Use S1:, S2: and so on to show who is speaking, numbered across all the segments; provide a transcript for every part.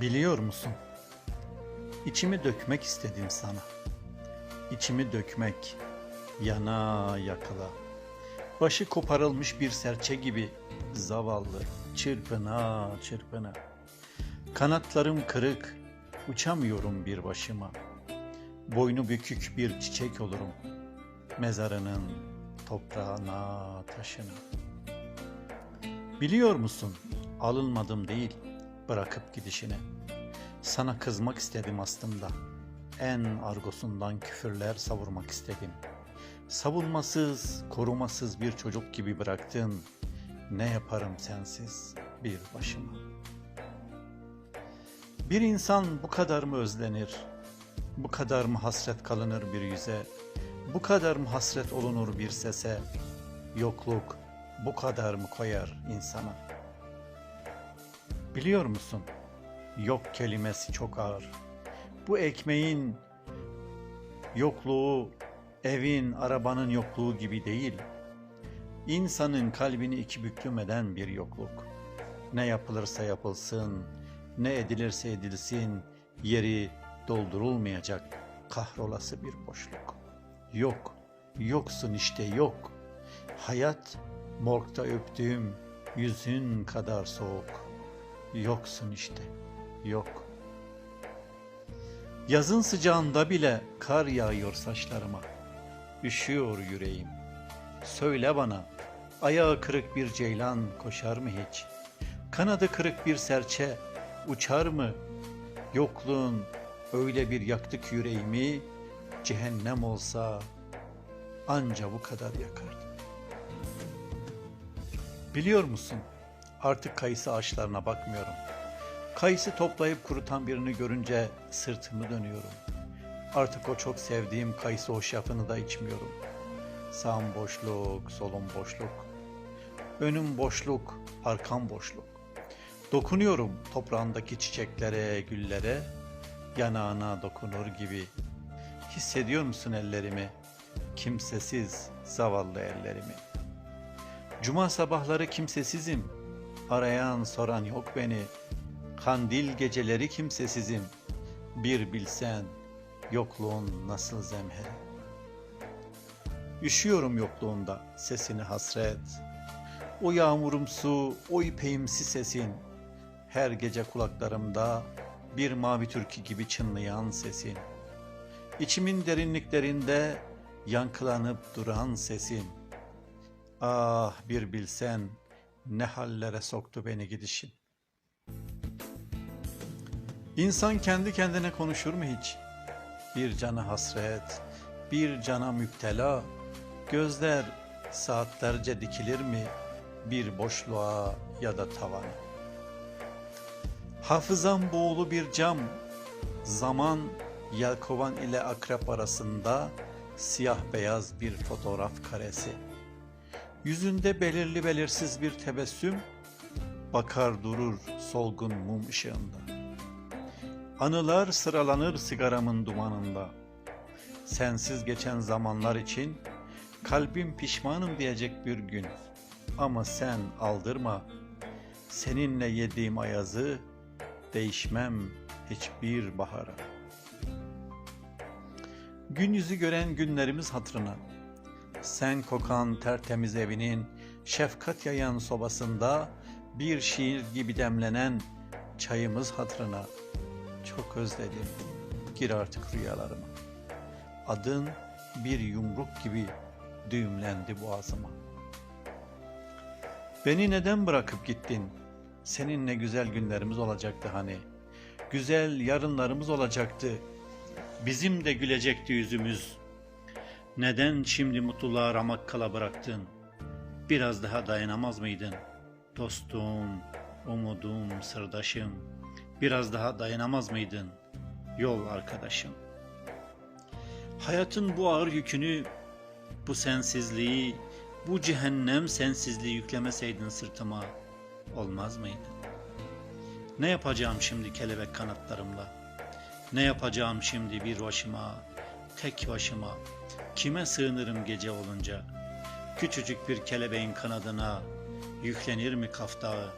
S1: Biliyor musun? İçimi dökmek istedim sana. İçimi dökmek, yana yakıla. Başı koparılmış bir serçe gibi zavallı, çırpına çırpına. Kanatlarım kırık, uçamıyorum bir başıma. Boynu bükük bir çiçek olurum. Mezarının toprağına, taşına. Biliyor musun? Alınmadım değil, bırakıp gidişine. Sana kızmak istedim aslında. En argosundan küfürler savurmak istedim. Savunmasız, korumasız bir çocuk gibi bıraktın. Ne yaparım sensiz bir başıma. Bir insan bu kadar mı özlenir? Bu kadar mı hasret kalınır bir yüze? Bu kadar mı hasret olunur bir sese? Yokluk bu kadar mı koyar insana? Biliyor musun? Yok kelimesi çok ağır. Bu ekmeğin yokluğu, evin, arabanın yokluğu gibi değil. İnsanın kalbini iki büklüm eden bir yokluk. Ne yapılırsa yapılsın, ne edilirse edilsin, yeri doldurulmayacak kahrolası bir boşluk. Yok, yoksun işte yok. Hayat morgda öptüğüm yüzün kadar soğuk. Yoksun işte, yok. Yazın sıcağında bile kar yağıyor saçlarıma. Üşüyor yüreğim. Söyle bana, ayağı kırık bir ceylan koşar mı hiç? Kanadı kırık bir serçe uçar mı? Yokluğun öyle bir yaktık yüreğimi, cehennem olsa anca bu kadar yakardı. Biliyor musun? Artık kayısı ağaçlarına bakmıyorum. Kayısı toplayıp kurutan birini görünce sırtımı dönüyorum. Artık o çok sevdiğim kayısı hoşafını da içmiyorum. Sağım boşluk, solum boşluk. Önüm boşluk, arkam boşluk. Dokunuyorum toprağındaki çiçeklere, güllere, yanağına dokunur gibi. Hissediyor musun ellerimi? Kimsesiz, zavallı ellerimi. Cuma sabahları kimsesizim. Arayan soran yok beni. Kandil geceleri kimsesizim. Bir bilsen yokluğun nasıl zemheri. Üşüyorum yokluğunda sesini hasret. O yağmurumsu, o ipeğimsi sesin. Her gece kulaklarımda bir mavi türkü gibi çınlayan sesin. İçimin derinliklerinde yankılanıp duran sesin. Ah bir bilsen ne hallere soktu beni gidişin. İnsan kendi kendine konuşur mu hiç? Bir cana hasret, bir cana müptela, gözler saatlerce dikilir mi bir boşluğa ya da tavana? Hafızam boğulu bir cam, zaman yelkovan ile akrep arasında siyah beyaz bir fotoğraf karesi. Yüzünde belirli belirsiz bir tebessüm, bakar durur solgun mum ışığında. Anılar sıralanır sigaramın dumanında. Sensiz geçen zamanlar için kalbim pişmanım diyecek bir gün. Ama sen aldırma. Seninle yediğim ayazı değişmem hiçbir bahara. Gün yüzü gören günlerimiz hatırına. Sen kokan tertemiz evinin şefkat yayan sobasında bir şiir gibi demlenen çayımız hatırına. Çok özledim. Gir artık rüyalarıma. Adın bir yumruk gibi düğümlendi boğazıma. Beni neden bırakıp gittin? Seninle güzel günlerimiz olacaktı hani. Güzel yarınlarımız olacaktı. Bizim de gülecekti yüzümüz. Neden şimdi mutluluğa ramak kala bıraktın? Biraz daha dayanamaz mıydın? Dostum, umudum, sırdaşım. Biraz daha dayanamaz mıydın? Yol arkadaşım. Hayatın bu ağır yükünü, bu sensizliği, bu cehennem sensizliği yüklemeseydin sırtıma olmaz mıydı? Ne yapacağım şimdi kelebek kanatlarımla? Ne yapacağım şimdi bir başıma, tek başıma? Kime sığınırım gece olunca? Küçücük bir kelebeğin kanadına yüklenir mi kaftağı?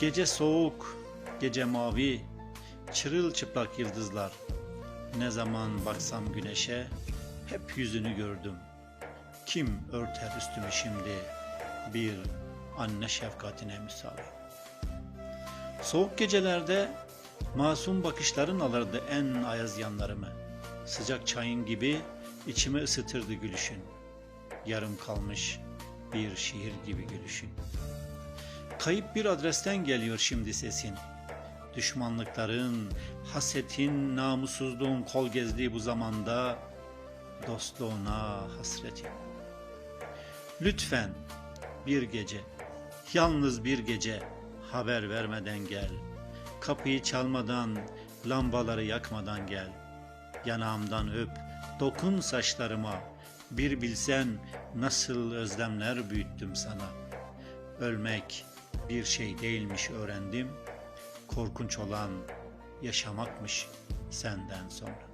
S1: Gece soğuk, Gece mavi, çırılçıplak yıldızlar. Ne zaman baksam güneşe, hep yüzünü gördüm. Kim örter üstümü şimdi bir anne şefkatine misali. Soğuk gecelerde masum bakışların alırdı en ayaz yanlarımı. Sıcak çayın gibi içimi ısıtırdı gülüşün. Yarım kalmış bir şiir gibi gülüşün. Kayıp bir adresten geliyor şimdi sesin. Düşmanlıkların, hasetin, namussuzluğun kol gezdiği bu zamanda dostluğuna hasretim. Lütfen bir gece, yalnız bir gece haber vermeden gel. Kapıyı çalmadan, lambaları yakmadan gel. Yanağımdan öp, dokun saçlarıma. Bir bilsen nasıl özlemler büyüttüm sana. Ölmek bir şey değilmiş öğrendim. Korkunç olan yaşamakmış senden sonra.